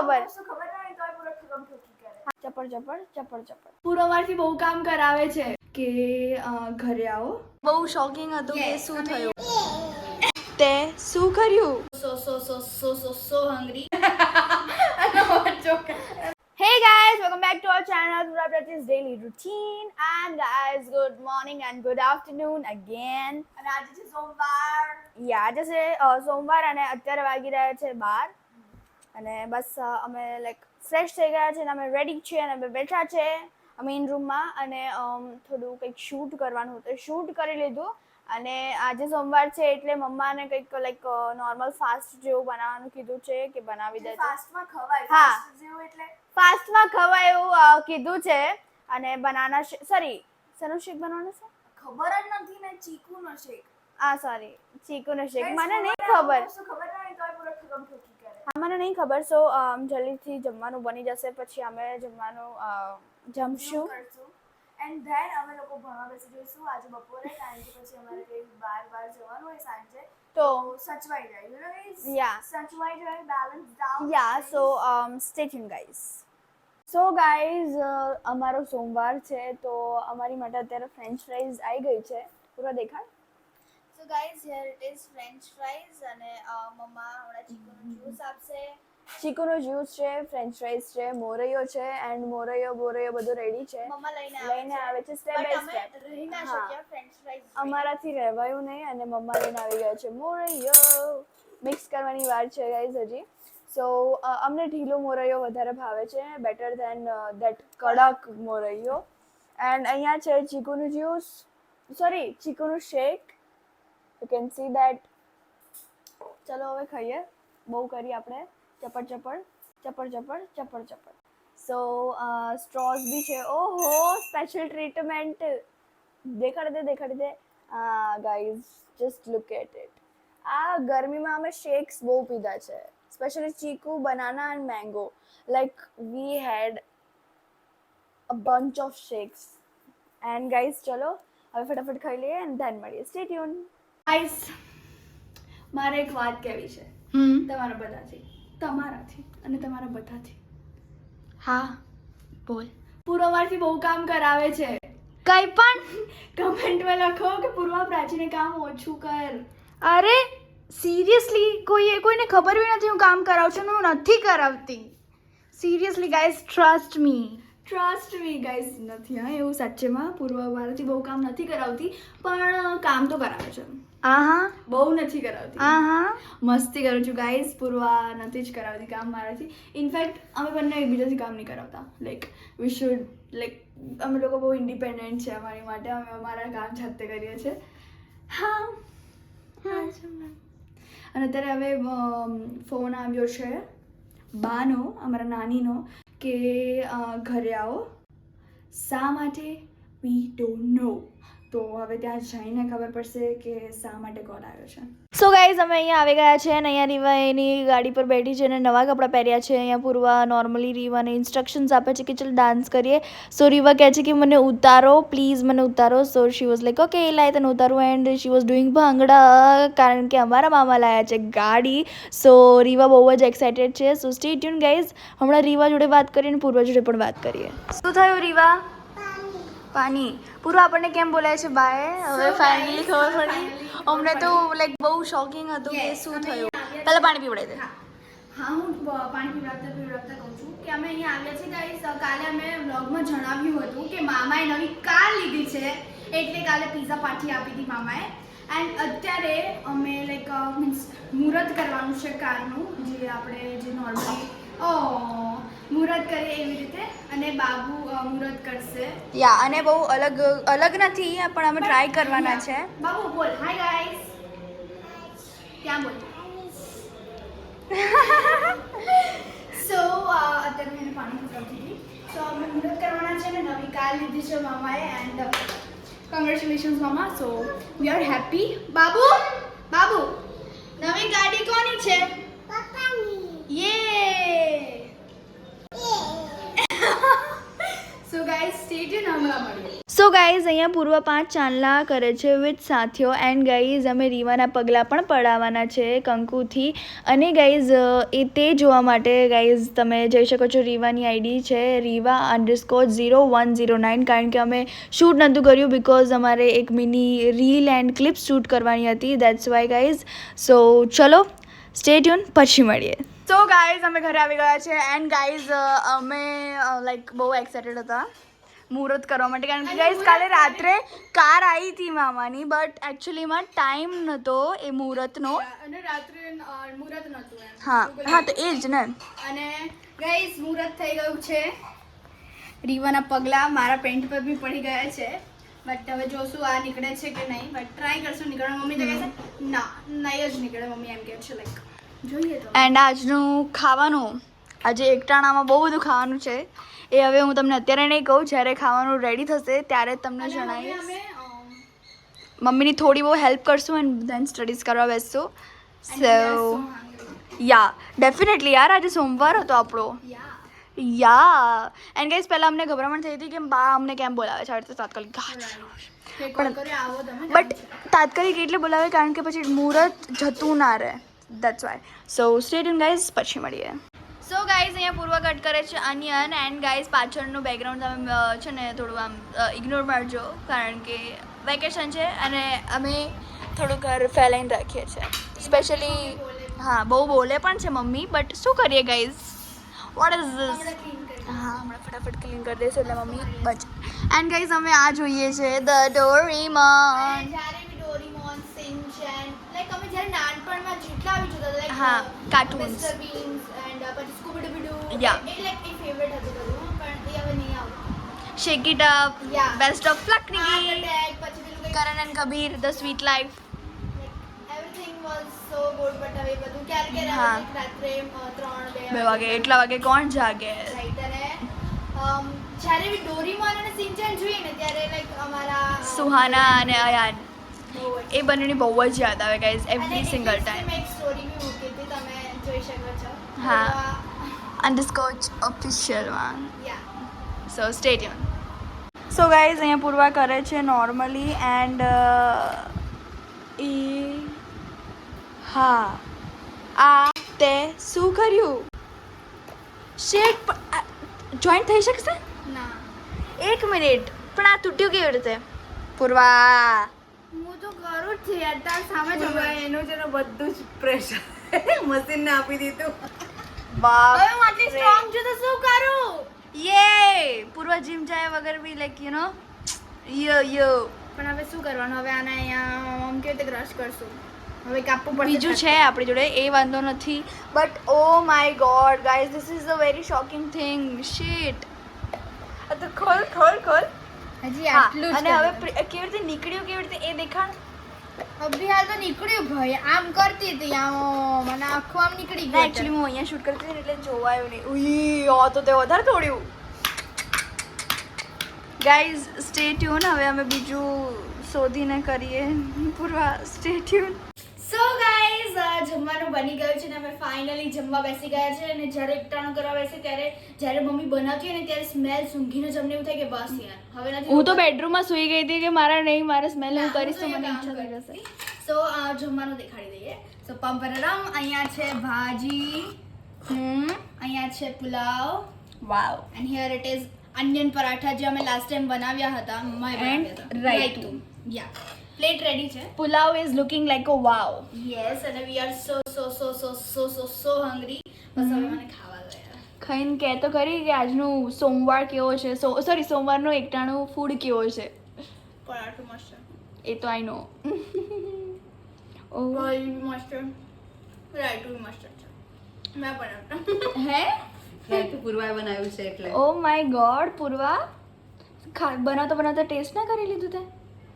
ખબર? પૂરો ચપડ ચપડ ચપડ ચપડ પૂર્વમાંથી બહુ કામ કરાવે છે કે ઘરે આવો. બહુ શોકિંગ હતું કે શું થયું? તે શું કર્યું? સો સો સો સો સો સો હંગરી Hey guys, welcome back to our channel Pura Practice Daily Routine. And guys, good morning and good afternoon again. અને આજે છે સોમવાર. Yeah, આજે છે સોમવાર અને અત્યારે વાગી રહ્યા છે બાર. અને બસ અમે લાઈક ફ્રેશ થઈ ગયા છે અને અમે રેડી છીએ અને અમે બેઠા છે મેઇન રૂમમાં અને થોડું કંઈક શૂટ કરવાનું હતું. શૂટ કરી લીધું. અને આજે સોમવાર છે એટલે મમ્માને કંઈક લાઈક નોર્મલ ફાસ્ટ જેવું બનાવવાનું કીધું છે કે બનાવી દે ફાસ્ટમાં ખવાય. હા. એટલે? ફાસ્ટમાં ખવાય એવું કીધું છે. અને બનાના સોરી સનુ શેક બનાવવાનું છે? ખબર જ નથી ને ચીકુનો શેક. આ સોરી ચીકુનો શેક. મને નહીં ખબર. ખબર આવું શું મને નહીં ખબર. સો જલ્દીથી જમવાનું બની જશે પછી અમે જમવાનું જમશું. એન્ડ ધેન અમે લોકો ભણવા બેસી જઈશું આજે બપોરે કારણ કે પછી અમારે કઈ બાર બાર જવાનું હોય સાંજે તો સચવાઈ જાય યુ નો ગાઈસ સચવાઈ જાય balance down ya so stay tune guys so guys અમારો સોમવાર છે તો અમારી માટે અત્યારે ફ્રેન્ચ ફ્રાઈઝ આવી ગઈ છે. પૂરા દેખાડ? So guys here it is French fries અને મમ્મા હમણાં ચીકુનો જ્યુસ આપશે. ચીકુનો જ્યુસ છે ફ્રેન્ચ ફ્રાઈઝ છે મોરૈયો છે એન્ડ મોરૈયો બોરૈયો બધું રેડી છે. મમ્મા લઈને લઈને આવે છે સ્ટેપ બાય સ્ટેપ રહી ના શક્યા ફ્રેન્ચ ફ્રાઈઝ અમારાથી રહેવાયું નહીં અને મમ્મા લઈને આવી ગયા છે. મોરૈયો! મિક્સ કરવાની વાર છે ગાઈઝ હજી. સો અમને ઢીલો મોરૈયો વધારે ભાવે છે બેટર ધેન ધેટ કડક મોરૈયો. એન્ડ અહીંયા છે ચીકુનું juice sorry ચીકુનું shake you can see that ચલો હવે ખાઈએ. બહુ કરી આપણે. ચપડ ચપડ ચપડ ચપડ ચપડ ચપડ સો સ્ટ્રોઝ બી છે. ઓહો સ્પેશિયલ ટ્રીટમેન્ટ દેખાડી દે દેખાડી દે. Guys just look at it આ ગરમીમાં અમે શેક્સ બહુ પીધા છે. Specially chikoo banana and mango like we had a bunch of shakes and guys ચલો, હવે ફટાફટ ખાઈ લઈએ એન્ડ ધેન મળીએ. સ્ટે ટ્યુન ગાઈસ મારે એક વાત કહેવી છે? હમ. તમારા બધાથી. તમારાથી અને તમારા બધાથી. હા બોલ. પૂર્વમાંથી બહુ કામ કરાવે છે. કઈ પણ? કમેન્ટમાં લખો કે પૂર્વ પ્રાચીને કામ ઓછું કર. અરે સિરિયસલી કોઈ કોઈને ખબર બી નથી હું કામ કરાવું છું હું નથી કરાવતી. Seriously guys trust me trust me guys નથી હા એવું સાચેમાં પૂર્વ મારાથી બહુ કામ નથી કરાવતી પણ કામ તો કરાવે છે. આહા. બહુ નથી કરાવતી. આહા. મસ્તી કરું છું ગાઈઝ પૂર્વા નથી જ કરાવતી કામ મારાથી. ઇનફેક્ટ અમે બંને એકબીજાથી કામ નહીં કરાવતા. લાઈક વી શુડ લાઈક અમે લોકો બહુ ઇન્ડિપેન્ડન્ટ છે અમારી માટે. અમે અમારા કામ જાતે કરીએ છીએ. હા. હા. અને અત્યારે હવે ફોન આવ્યો છે બાનો અમારા નાનીનો કે ઘરે આવો. શા માટે? વી ડોન્ટ નો તો હવે ત્યાં જઈને ખબર પડશે કે શા માટે કોલ આવ્યો છે. સો ગાઈઝ અમે અહીંયા આવી ગયા છે અને અહીંયા રીવા એની ગાડી પર બેઠી છે અને નવા કપડાં પહેર્યા છે. અહીંયા પૂર્વા નોર્મલી રીવાને ઇન્સ્ટ્રક્શન્સ આપે છે કે ચલ ડાન્સ કરીએ. સો રીવા કહે છે કે મને ઉતારો પ્લીઝ મને ઉતારો. So she was like okay લાય તને ઉતારું. And she was doing bhangra કારણ કે અમારા મામા લાયા છે ગાડી. સો રીવા બહુ જ એક્સાઇટેડ છે. સો સ્ટે ટ્યુન ગાઈઝ હમણાં રીવા જોડે વાત કરીએ અને પૂર્વા જોડે પણ વાત કરીએ. શું થયું રીવા? પાણી પૂરું આપણને કેમ બોલાય છે બાય હવે ફાઇનલી ખબર પડી? અમને તો લાઈક બહુ શોકિંગ હતું કે શું થયું. પહેલાં પાણી પીવડાવી દે. હા. હા હું પાણી પીવડાવતા પીવડાવતા કહું છું કે અમે અહીંયા આવ્યા છીએ ગાઈસ કાલે અમે વ્લોગમાં જણાવ્યું હતું કે મામાએ નવી કાર લીધી છે. એટલે કાલે પીઝા પાર્ટી આપી હતી મામાએ. એન્ડ અત્યારે અમે લાઈક મીન્સ મુહૂર્ત કરવાનું છે કારનું જે આપણે જે નોર્મલી ઓ મુહૂર્ત કરીએ એવી રીતે અને બાબુ મુહૂર્ત કરશે. યા અને બહુ અલગ અલગ નથી પણ અમે ટ્રાય કરવાના છે. બાબુ બોલ. હાય ગાઈસ ક્યાં બોલ? સો અત્યારે મેં પાણી હતી. સો અમે મુહૂર્ત કરવાના છે ને નવી કાર લીધી છે મામાએ એન્ડ કોંગ્રેચ્યુલેશન્સ મામા. સો વી આર હેપી બાબુ બાબુ નવી ગાડી કોની છે? યે સો મળીએ સો ગાઈઝ અહીંયા પૂર્વ પાંચ ચાંદલા કરે છે વિથ સાથીઓ. એન્ડ ગાઈઝ અમે રીવાના પગલાં પણ પડાવવાના છે કંકુથી. અને ગાઈઝ એ તે જોવા માટે ગાઈઝ તમે જઈ શકો છો રીવાની આઈડી છે Riva underscore zero one zero nine કારણ કે અમે શૂટ નહોતું કર્યું બિકોઝ અમારે એક mini reel and clip shoot કરવાની હતી. દેટ્સ વાય ગાઈઝ સો ચલો સ્ટે ટ્યુન પછી મળીએ. સો ગાઈઝ અમે ઘરે આવી ગયા છે. એન્ડ ગાઈઝ અમે લાઈક બહુ એક્સાઇટેડ હતા મુહૂર્ત કરવા માટે. કારણ કે ગાઈઝ કાલે રાત્રે કાર આવી હતી મામાની બટ એકચ્યુઅલીમાં ટાઈમ નહોતો એ મુહૂર્તનો. અને રાત્રે મુહૂર્ત નહોતું હા હા તો એ જ ને. અને ગાઈઝ મુહૂર્ત થઈ ગયું છે. રીવાના પગલાં મારા પેન્ટ પર બી પડી ગયા છે. બટ હવે જોશું આ નીકળે છે કે નહીં. બટ ટ્રાય કરશું નીકળવા. મમ્મી તો કહે છે ના નહીં જ નીકળે. મમ્મી એમ કહે છે લાઈક એન્ડ આજનું ખાવાનું આજે એકટાણામાં બહુ બધું ખાવાનું છે. એ હવે હું તમને અત્યારે નહીં કહું જ્યારે ખાવાનું રેડી થશે ત્યારે તમને જણાવીશ. મમ્મીની થોડી બહુ હેલ્પ કરશું એન્ડ ધેન સ્ટડીઝ કરવા બેસશું. સો યા ડેફિનેટલી યાર આજે સોમવાર હતો આપણો. યા એન્ડ ગાઈઝ પહેલાં અમને ગભરામણ થઈ હતી કે બા અમને કેમ બોલાવે છે? રીતે તાત્કાલિક તમે બટ તાત્કાલિક એટલે બોલાવે કારણ કે પછી મુહૂર્ત જતું ના રહે. That's why so stay tune guys પછી મળીએ સો ગાઈઝ અહીંયા પૂર્વ કટ કરે છે અનિયન એન્ડ ગાઈઝ પાછળનું બેકગ્રાઉન્ડ તમે છે ને થોડું આમ ઇગ્નોર મારજો કારણ કે વેકેશન છે અને અમે થોડું ઘર ફેલાઈને રાખીએ છીએ. સ્પેશિયલી હા બહુ બોલે પણ છે મમ્મી બટ શું કરીએ ગાઈઝ વોટ ઇઝ ધીસ હા હમણાં ફટાફટ ક્લીન કરી દેશે એટલે મમ્મી બચ. એન્ડ ગાઈઝ અમે આ જોઈએ છે ધ ડોરીમોન જ્યારે નાનપણમાં જેટલા બી જોતા લાઈક હા, કાર્ટૂન્સ બીન્સ એન્ડ પછી સ્કૂબી ડૂબી Yeah. એ લાઈક એ ફેવરેટ હતું બધું પણ એ હવે નહીં આવતું. Shake it up ya best of luck કંઈક Karan and Kabir the sweet life everything was so good but હવે બધું ક્યારે ક્યારે હા. રાત્રે અ, ત્રણ બે બે વાગે એટલા વાગે કોણ જાગે? Right, અને જ્યારે બી ડોરીમોન અને સિંચન જોઈએ ને ત્યારે લાઈક અમારા સુહાના અને અયાન એ બંનેની બહુ જ યાદ આવે ગાઈઝ એવરી સિંગલ ટાઈમ એક સ્ટોરી બી મૂકી હતી તમે જોઈ શકો છો. હા. અંડરસ્કોચ ઓફિશિયલમાં yeah. So stay tune so guys અહીંયા પૂર્વા કરે છે નોર્મલી એન્ડ એ હા. આ તે શું કર્યું? શેટ જોઈન્ટ થઈ શકશે? ના. એક મિનિટ. પણ આ તૂટ્યું કેવી રીતે? પૂર્વા. હું તો કરું જ છું યાર તાર સામે જોવા એનું છે ને બધું જ પ્રેશર મશીનને આપી દીધું. બાપ હું આટલી સ્ટ્રોંગ છું તો શું કરું? યે! પૂર્વ જીમ જાય વગર બી લાઈક યુ નો યો યો. પણ હવે શું કરવાનું? હવે આના અહીંયા આમ કેવી રીતે ક્રશ કરશું? હવે કાપવું પડશે બીજું છે આપણી જોડે એ વાંધો નથી. But oh my god guys this is a very shocking thing sheet તો ખોલ ખોલ ખોલ. હજી આટલું અને હવે કેવી રીતે નીકળ્યું કેવી રીતે એ દેખાણ? અભી હાલ તો નીકળ્યું ભાઈ આમ કરતી હતી આમ મને આખું આમ નીકળી ગયું એકચ્યુઅલી હું અહીંયા શૂટ કરતી હતી એટલે જોવાયું નહીં. ઉઈ આ તો તે વધારે તોડ્યું. ગાઈઝ સ્ટે ટ્યુન હવે અમે બીજું શોધીને કરીએ. પૂરવા સ્ટે ટ્યુન જમવાનું બની ગયું છે ને અમે ફાઇનલી જમવા બેસી ગયા છે અને જ્યારે એકટાણું કરવા બેસી ત્યારે જ્યારે મમ્મી બનાવતી હોય ને ત્યારે સ્મેલ સૂંઘીને જમને એવું થાય કે બસ યાર હવે નથી હું તો બેડરૂમમાં સૂઈ ગઈ હતી કે મારા નહીં મારે સ્મેલ હું કરીશ તો મને ઈચ્છા થઈ જશે. સો જમવાનું દેખાડી દઈએ. સો પંપરરમ અહીંયા છે ભાજી. હમ. અહીંયા છે pulao. Wow and here it is onion paratha જે અમે લાસ્ટ ટાઈમ બનાવ્યા હતા. મમ્માએ બનાવ્યા હતા રાઈટ યા પ્લેટ રેડી છે. Pulao is looking like a wow yes અને we are so so so so so so so hungry બસ હવે મને ખાવા દો ખાઈને કહે તો ખરી કે આજનું સોમવાર કેવો છે? સો સોરી સોમવારનો એકટાણું ફૂડ કેવો છે? પરાઠું મસ્ત. એ તો આઈ નો ઓ ભાઈ મસ્ત. રાઈટું મસ્ત છે. મેં બનાવતા હે? રાઈટું પૂર્વાએ બનાવ્યું છે એટલે. Oh my god Purva? ખા બનાવતા બનાવતા ટેસ્ટ ના કરી લીધું તે?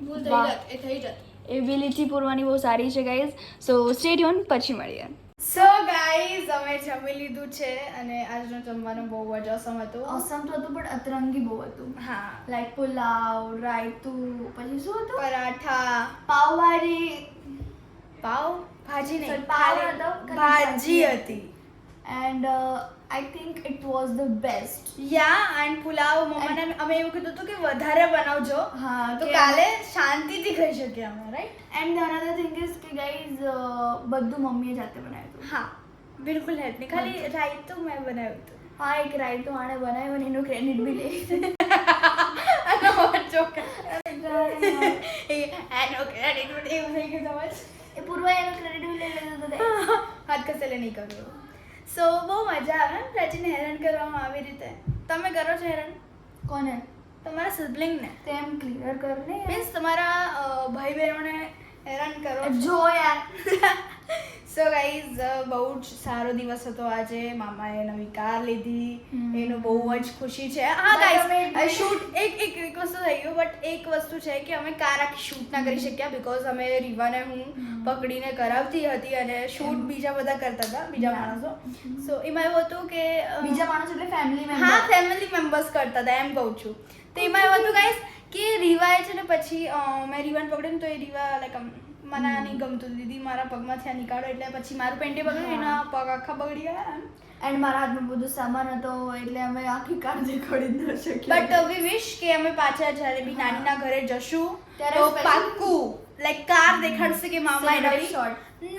ભૂલ થઈ જત એ થઈ જત. એબિલિટી પૂરવાની બહુ સારી છે ગાઈઝ સો સ્ટે ટ્યુન પછી મળીએ. સો ગાઈઝ અમે જમી લીધું છે અને આજનું જમવાનું બહુ જ અસમ હતું. અસમ તો હતું પણ અતરંગી બહુ હતું. હા. લાઈક પુલાવ રાયતું પછી શું હતું? પરાઠા. પાવવાળી પાવ ભાજી નહીં. પાવ હતો, ભાજી. હતી. And I think it was the best ya and pulao મમ્માને અમે એવું કીધું હતું કે વધારે બનાવજો. હા તો કાલે શાંતિથી ખાઈ શકીએ અમે right and another thing is કે ગાઈઝ બધું મમ્મીએ જાતે બનાવ્યું હતું. હા બિલકુલ હેલ્પ નહીં. ખાલી રાઈતું મેં બનાવ્યું હતું. હા એક રાયતું આણે બનાવ્યું અને એનું ક્રેડિટ બી લઈ પૂર્વા એનું ક્રેડિટ બી લઈ લીધું હતું હાથ કસેલે નહીં કરું સો બહુ મજા આવે ને પ્રાચીને હેરાન કરવામાં આવી રીતે. તમે કરો છો હેરાન? કોને? તમારા સિબ્લિંગને. તેમ ક્લિયર કરો ને મીન્સ તમારા ભાઈ બહેનોને હેરાન કરો જો યાર. સો ગાઈઝ બહુ જ સારો દિવસ હતો આજે. મામાએ નવી કાર લીધી. એનો બહુ જ ખુશી છે. હા ગાઈઝ શૂટ એક એક એક વસ્તુ થઈ ગયું બટ એક વસ્તુ છે કે અમે કાર આખી શૂટ ના કરી શક્યા બીકોઝ અમે રીવાને હું પકડીને કરાવતી હતી અને શૂટ બીજા બધા કરતા હતા બીજા માણસો. સો એમાં એવું હતું કે બીજા માણસ એટલે ફેમિલી હા ફેમિલી મેમ્બર્સ કરતા હતા એમ કહું છું. તો એમાં એવું હતું ગાઈઝ કે રીવાએ છે ને પછી મેં રીવાને પકડ્યું તો એ રીવા લાઈક મને આ નહીં ગમતું દીદી મારા પગમાંથી આ નીકાળો. એટલે પછી મારું પેન્ટી બગડ્યું એના પગ આખા બગડી ગયા એમ. એન્ડ મારા હાથમાં બધું સામાન હતો એટલે અમે આખી કાર દેખાડી જ ન શક્યા બટ વી વિશ કે અમે પાછા જ્યારે બી નાનીના ઘરે જશું ત્યારે પાક્કું લાઈક કાર દેખાડશે કે મામા નવી.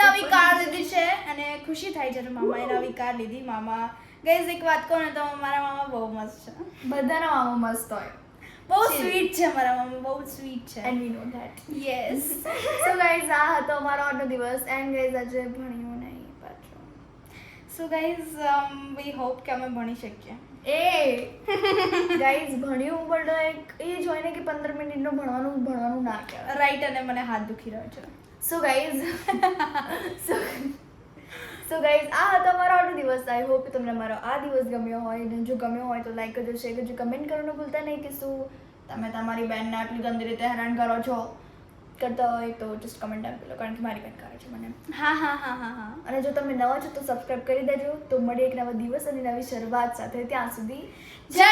નવી કાર લીધી છે. અને ખુશી થાય છે મામાએ નવી કાર લીધી. મામા ગઈઝ એક વાત કહું ને તો મારા મામા બહુ મસ્ત છે. બધાના મામા મસ્ત હોય. બહુ સ્વીટ છે મારા મમ્મી બહુ સ્વીટ છે. And we know that yes so guys આ હતો અમારો આજનો દિવસ. એન્ડ ગાઈઝ આજે ભણ્યું નહીં પાછું. સો ગાઈઝ વી હોપ કે અમે ભણી શકીએ. એ! ગાઈઝ ભણ્યું પણ લાઈક એ જોઈને કે પંદર મિનિટનું ભણવાનું ભણવાનું ના કહેવાય. રાઈટ અને મને હાથ દુખી રહ્યો છે. સો ગાઈઝ સો સો ગાઈઝ આ હતો મારો આજનો દિવસ. આઈ હોપ તમને મારો આ દિવસ ગમ્યો હોય. અને જો ગમ્યો હોય તો લાઈક કરજો શેર કરજો કમેન્ટ કરવાનું ભૂલતા નહીં કે શું તમે તમારી બેનને આટલી ગંદી રીતે હેરાન કરો છો. કરતા હોય તો જસ્ટ કમેન્ટ આપી કારણ કે મારી બેન કરે છે મને. હા હા હા હા હા. અને જો તમે નવા છો તો સબસ્ક્રાઇબ કરી દેજો. તો મળીએ એક નવા દિવસ અને નવી શરૂઆત સાથે. ત્યાં સુધી જય